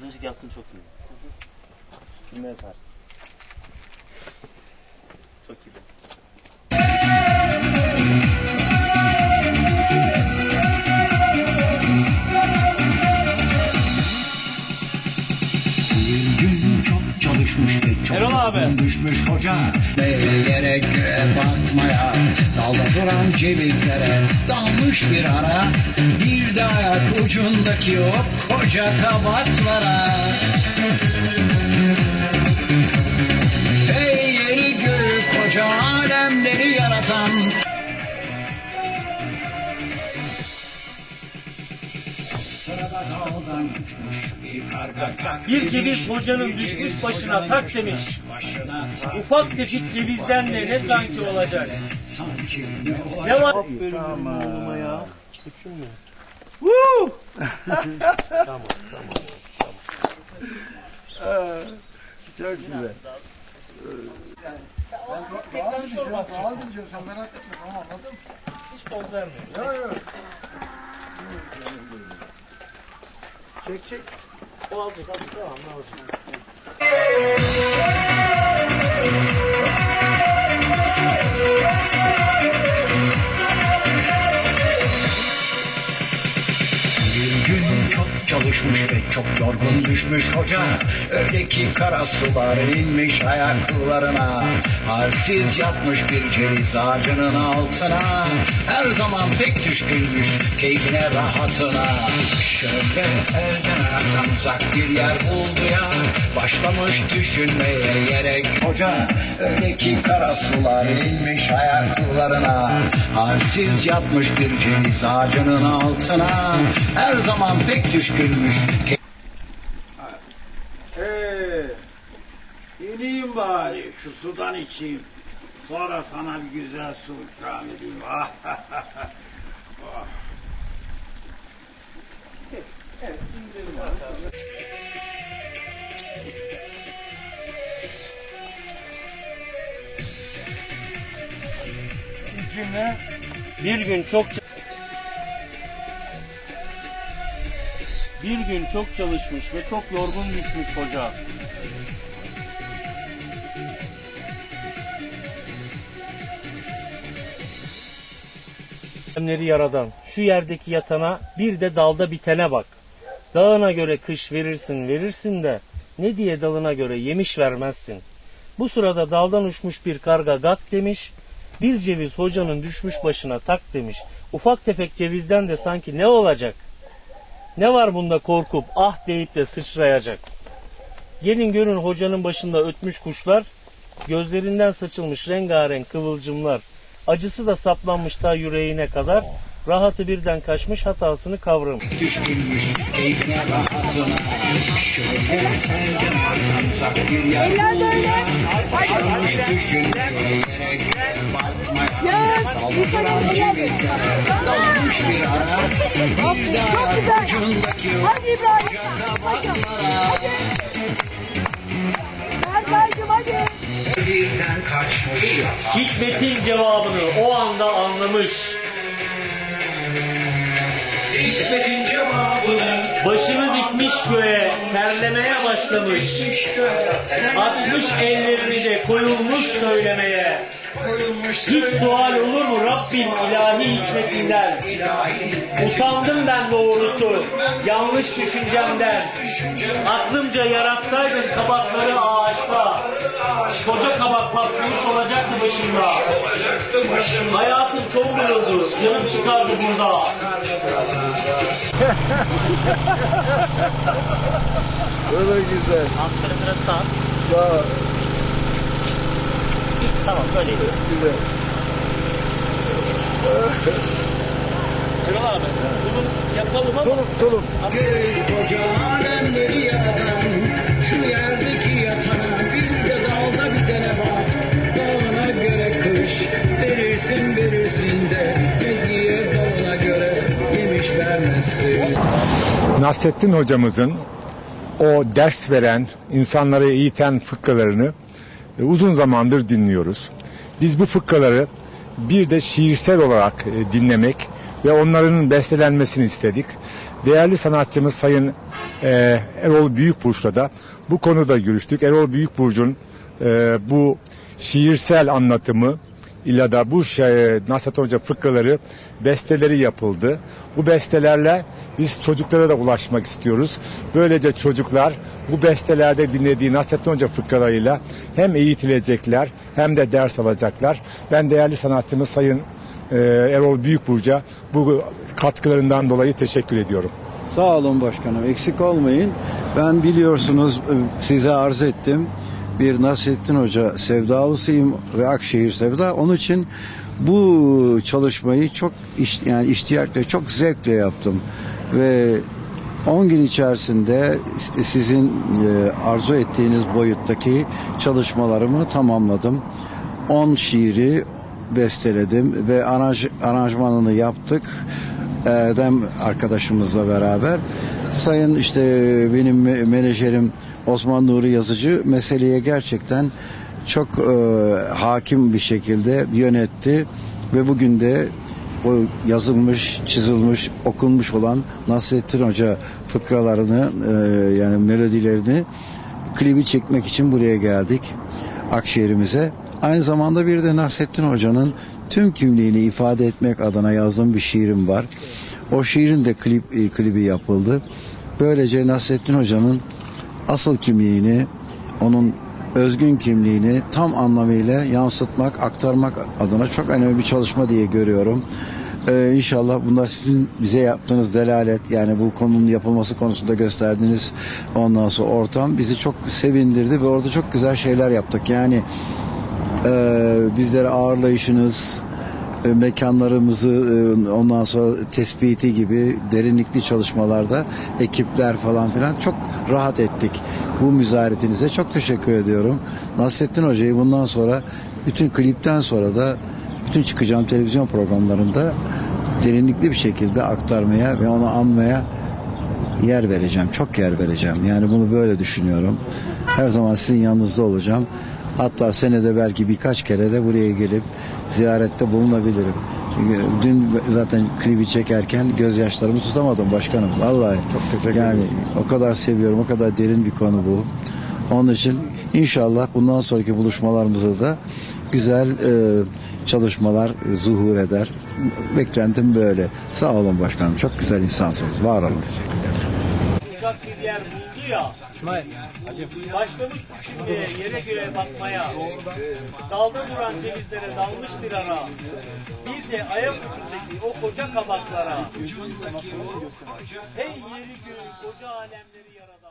Az önceki yaptığın çok iyi. Üstüne yapar. Çok iyi. Erol abi. düşmüş hoca Meyvelere göğe bakmaya Dalda duran cevizlere Dalmış bir ara Bir de ayak ucundaki o koca kabaklara. Ey yeri göğü koca alemleri yaratan Dağdan uçmuş bir karga kalk Bir ceviz hocanın düşmüş başına tak demiş. başına tak Ufak tefek cevizden de ne sanki olacak? Sanki ne olacak? Ne var? Aferin oğluma ya. Küçüm tamam tamam. Çok güzel. Tekrar sormazsın. Rahat edeceğim sen merak etme tamam anladın mı? Hiç poz vermiyor. Yok yok. Çek çek. O alacak alacak tamam ne olacak? Çok yorgun düşmüş hoca. Öyle ki kara sular inmiş ayaklarına. Halsiz yatmış bir ceviz ağacının altına. Her zaman pek düşkünmüş keyfine rahatına. Şöyle elden ayaktan uzak bir yer buldu ya. Başlamış düşünmeye gerek hoca. Öyle ki kara sular inmiş ayaklarına. Halsiz yatmış bir ceviz ağacının altına. Her zaman pek düşkünmüş Ee, ineyim bari şu sudan içeyim. Sonra sana bir güzel su ikram edeyim. Ah, ah. cümle bir gün çok bir gün çok çalışmış ve çok yorgun düşmüş hoca. Emleri yaradan şu yerdeki yatana bir de dalda bitene bak. Dağına göre kış verirsin verirsin de ne diye dalına göre yemiş vermezsin. Bu sırada daldan uçmuş bir karga gak demiş. Bir ceviz hocanın düşmüş başına tak demiş. Ufak tefek cevizden de sanki ne olacak? Ne var bunda korkup ah deyip de sıçrayacak? Gelin görün hocanın başında ötmüş kuşlar, gözlerinden saçılmış rengarenk kıvılcımlar. Acısı da saplanmış ta yüreğine kadar, rahatı birden kaçmış hatasını kavramış. düşkünmüş keyfine rahatına Şöyle elden uzak bir yer buldu ya Başlamış düşünmeye gerek bakmaya Daldıran cevizlere dalmış bir ara Bir de ayak ucundaki Hadi İbrahim. Birden kaçmış Hikmetin cevabını o anda anlamış. Hikmetin cevabını Başını dikmiş göğe, terlemeye başlamış. Açmış ellerini de koyulmuş söylemeye. Hiç sual olur mu Rabbim ilahi hikmetinden? Utandım ben doğrusu, yanlış düşüncemden. Aklımca yaratsaydım kabakları ağaçta. Koca kabak patlamış olacaktı başımda. Hayatım son bulundu, canım çıkardı burada. Böyle güzel. Ankara biraz sağ. Sağ Tamam böyle. güzel. Erol abi, bunu yapalım ama Tulum tulum. Koca alemleri yaratan Şu yerdeki yatana Bir de dalda bitene bak Dağına göre kış Verirsin verirsin de Ne diye dalına göre Yemiş vermezsin Nasrettin hocamızın o ders veren, insanları eğiten fıkralarını e, uzun zamandır dinliyoruz. Biz bu fıkraları bir de şiirsel olarak e, dinlemek ve onların bestelenmesini istedik. Değerli sanatçımız Sayın e, Erol Büyükburç'la da bu konuda görüştük. Erol Büyükburç'un bu şiirsel anlatımı illa da bu şey, Nasret Hoca fıkraları besteleri yapıldı. Bu bestelerle biz çocuklara da ulaşmak istiyoruz. Böylece çocuklar bu bestelerde dinlediği Nasrettin Hoca fıkralarıyla hem eğitilecekler hem de ders alacaklar. Ben değerli sanatçımız Sayın e, Erol Büyükburç'a bu katkılarından dolayı teşekkür ediyorum. Sağ olun başkanım. Eksik olmayın. Ben biliyorsunuz e, size arz ettim. Bir Nasrettin Hoca sevdalısıyım ve Akşehir sevda. Onun için bu çalışmayı çok iş, yani iştiyakla, çok zevkle yaptım. Ve 10 gün içerisinde sizin e, arzu ettiğiniz boyuttaki çalışmalarımı tamamladım. 10 şiiri besteledim ve aranj, aranjmanını yaptık. Erdem arkadaşımızla beraber. Sayın işte benim me- menajerim Osman Nuri Yazıcı meseleye gerçekten çok e, hakim bir şekilde yönetti ve bugün de o yazılmış, çizilmiş, okunmuş olan Nasrettin Hoca fıkralarını e, yani melodilerini klibi çekmek için buraya geldik Akşehir'imize. Aynı zamanda bir de Nasrettin Hoca'nın tüm kimliğini ifade etmek adına yazdığım bir şiirim var. O şiirin de klip, e, klibi yapıldı. Böylece Nasrettin Hoca'nın asıl kimliğini, onun özgün kimliğini tam anlamıyla yansıtmak, aktarmak adına çok önemli bir çalışma diye görüyorum. Ee, inşallah bunlar sizin bize yaptığınız delalet yani bu konunun yapılması konusunda gösterdiğiniz ondan sonra ortam bizi çok sevindirdi ve orada çok güzel şeyler yaptık. Yani bizlere ağırlayışınız, e, mekanlarımızı e, ondan sonra tespiti gibi derinlikli çalışmalarda ekipler falan filan çok rahat ettik. Bu müzaretinize çok teşekkür ediyorum. Nasrettin Hoca'yı bundan sonra bütün klipten sonra da bütün çıkacağım televizyon programlarında derinlikli bir şekilde aktarmaya ve onu anmaya yer vereceğim. Çok yer vereceğim. Yani bunu böyle düşünüyorum. Her zaman sizin yanınızda olacağım. Hatta senede belki birkaç kere de buraya gelip ziyarette bulunabilirim. Çünkü dün zaten klibi çekerken gözyaşlarımı tutamadım başkanım. Vallahi. Çok teşekkür yani ederim. o kadar seviyorum. O kadar derin bir konu bu. Onun için inşallah bundan sonraki buluşmalarımızda da güzel e, çalışmalar zuhur eder. Beklentim böyle. Sağ olun başkanım. Çok güzel insansınız. Var olun. Uzak bir yer buldu ya. Başlamış düşünmeye, yere göğe bakmaya. Dalda duran cevizlere dalmış bir ara. Bir de ayak ucundaki o koca kabaklara. Hey yeri göğü koca alemleri yaradan.